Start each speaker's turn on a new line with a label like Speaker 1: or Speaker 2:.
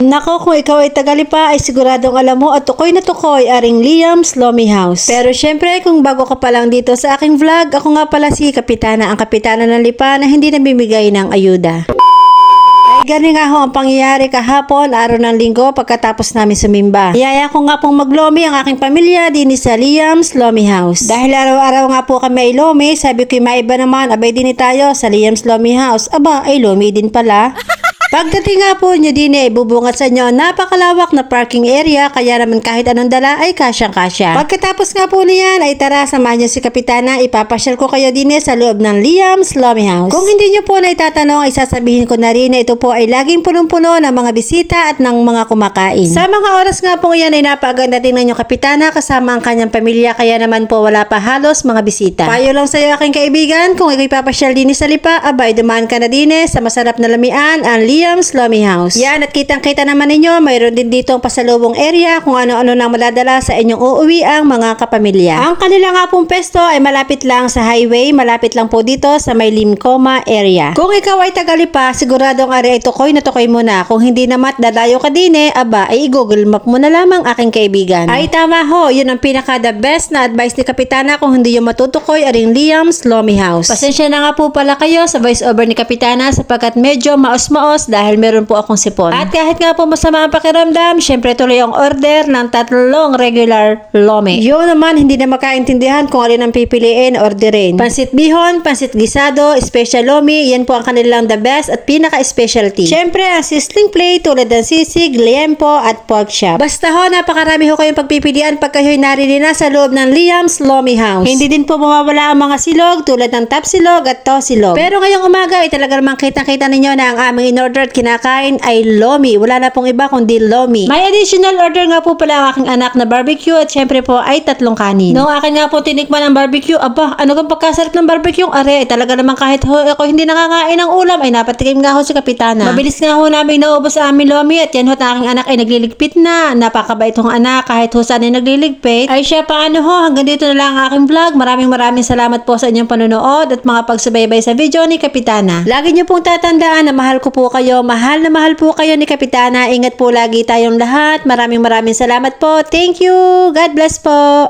Speaker 1: Nako, kung ikaw ay tagalipa ay siguradong alam mo at tukoy na tukoy aring Liam's Lomi House. Pero syempre, kung bago ka pa lang dito sa aking vlog, ako nga pala si Kapitana, ang Kapitana ng Lipa na hindi nabibigay ng ayuda. Ay, ganun nga ho ang pangyayari kahapon, araw ng linggo, pagkatapos namin sumimba. Iyaya ko nga pong maglomi ang aking pamilya din sa Liam's Lomi House. Dahil araw-araw nga po kami ay lomi, sabi ko maiba naman, abay din tayo sa Liam's Lomi House. Aba, ay lomi din pala. Pagdating nga po nyo din eh, bubungat sa inyo napakalawak na parking area kaya naman kahit anong dala ay kasyang-kasya. Pagkatapos nga po niyan ay tara samahan nyo si Kapitana, ipapasyal ko kayo din eh sa loob ng Liam's Lomi House. Kung hindi nyo po na itatanong ay sasabihin ko na rin na ito po ay laging punong-puno ng mga bisita at ng mga kumakain. Sa mga oras nga po yan ay napaganda tingnan nyo Kapitana kasama ang kanyang pamilya kaya naman po wala pa halos mga bisita. Payo lang sa iyo aking kaibigan, kung ikaw ipapasyal din sa Lipa, abay dumaan ka na din eh sa masarap na lamian ang Liam's Lomi House. Yan at kitang-kita naman ninyo, mayroon din dito ang pasalubong area kung ano-ano nang madadala sa inyong uuwi ang mga kapamilya. Ang kanila nga pong pesto ay malapit lang sa highway, malapit lang po dito sa may Limcoma area. Kung ikaw ay tagalipa, siguradong ari ay tukoy na tukoy mo na. Kung hindi namat dadayo ka din eh, aba ay i-google map mo na lamang aking kaibigan. Ay tama ho, yun ang pinaka the best na advice ni Kapitana kung hindi yung matutukoy aring Liam's Lomi House. Pasensya na nga po pala kayo sa voice over ni Kapitana sapagkat medyo maos-maos dahil meron po akong sipon. At kahit nga po masama ang pakiramdam, syempre tuloy ang order ng tatlong regular lomi. Yun naman, hindi na makaintindihan kung alin ang pipiliin, orderin. Pansit bihon, pansit gisado, special lomi, yan po ang kanilang the best at pinaka-specialty. Syempre, ang sizzling plate tulad ng sisig, liempo at pork chop. Basta ho, napakarami ho kayong pagpipilian pag kayo'y narili na sa loob ng Liam's Lomi House. Hindi din po mawawala ang mga silog tulad ng tap silog at to silog. Pero ngayong umaga ay talaga namang kitang-kita ninyo na ang aming in-order at kinakain ay lomi. Wala na pong iba kundi lomi. May additional order nga po pala ang aking anak na barbecue at syempre po ay tatlong kanin. Noong akin nga po tinikman ang barbecue, aba, ano kang pagkasarap ng barbecue? Are, ay talaga namang kahit ho, ako hindi nakakain ng ulam, ay napatikim nga ho si Kapitana. Mabilis nga ho namin naubos sa aming lomi at yan ho na aking anak ay nagliligpit na. Napakabait hong anak kahit ho saan ay nagliligpit. Ay siya paano ho, hanggang dito na lang ang aking vlog. Maraming maraming salamat po sa inyong panonood at mga pagsubaybay sa video ni Kapitana. Lagi niyo pong tatandaan na mahal ko po kayo, mahal na mahal po kayo ni Kapitana. Ingat po lagi tayong lahat. Maraming maraming salamat po. Thank you. God bless po.